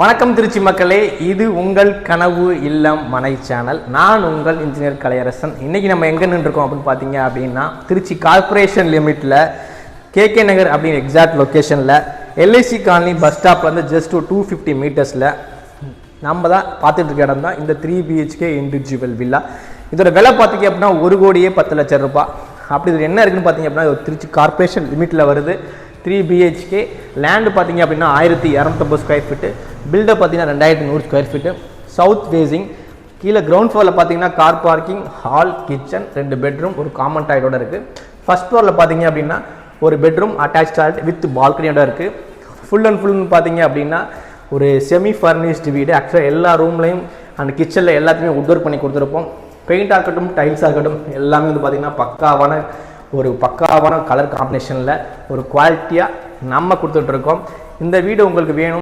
வணக்கம் திருச்சி மக்களே இது உங்கள் கனவு இல்லம் மனை சேனல். நான் உங்கள் இன்ஜினியர் கலையரசன். இன்னைக்கு நம்ம எங்கே நின்றுருக்கோம் அப்படின்னு பார்த்தீங்க அப்படின்னா திருச்சி கார்ப்பரேஷன் லிமிட்டில் கேகே நகர் அப்படின்னு எக்ஸாக்ட் லொக்கேஷனில் எல்ஐசி காலனி பஸ் ஸ்டாப்லேருந்து ஜஸ்ட் ஒரு டூ ஃபிஃப்டி மீட்டர்ஸில் நம்ம தான் பார்த்துட்டு இருக்க இடம் தான் இந்த த்ரீ பிஹெச்கே இண்டிவிஜுவல் வில்லா இதோட விலை பார்த்தீங்க அப்படின்னா ஒரு கோடியே பத்து லட்சம் ரூபாய். அப்படி இது என்ன இருக்குன்னு பார்த்தீங்க அப்படின்னா திருச்சி கார்ப்பரேஷன் லிமிட்டில் வருது. த்ரீ பிஹெச்கே லேண்டு பார்த்தீங்க அப்படின்னா ஆயிரத்தி இரநூத்தம்பது ஸ்கொயர் ஃபீட்டு பில்டப் பார்த்தீங்கன்னா ரெண்டாயிரத்தி நூறு ஸ்கொயர் ஃபீட்டு சவுத் ஃபேஸிங் கீழே கிரவுண்ட் ஃப்ளோரில் பார்த்தீங்கன்னா கார் பார்க்கிங் ஹால் கிச்சன் ரெண்டு பெட்ரூம் ஒரு காமன் டாய்லோட இருக்குது ஃபர்ஸ்ட் ஃப்ளோரில் பார்த்தீங்க அப்படின்னா ஒரு பெட்ரூம் அட்டாச் டாய்லெட் வித் பால்கனியோட இருக்குது ஃபுல் அண்ட் ஃபுல்னு பார்த்தீங்க அப்படின்னா ஒரு செமி ஃபர்னிஷ்டு வீடு ஆக்சுவலாக எல்லா ரூம்லையும் அந்த கிச்சனில் எல்லாத்தையுமே உட் ஒர்க் பண்ணி கொடுத்துருப்போம். பெயிண்டாக இருக்கட்டும் டைல்ஸாக இருக்கட்டும் எல்லாமே வந்து பார்த்திங்கன்னா பக்காவான ஒரு பக்காவான கலர் காம்பினேஷனில் ஒரு குவாலிட்டியாக நம்ம கொடுத்துட்ருக்கோம் இந்த வீடு உங்களுக்கு வேணும்.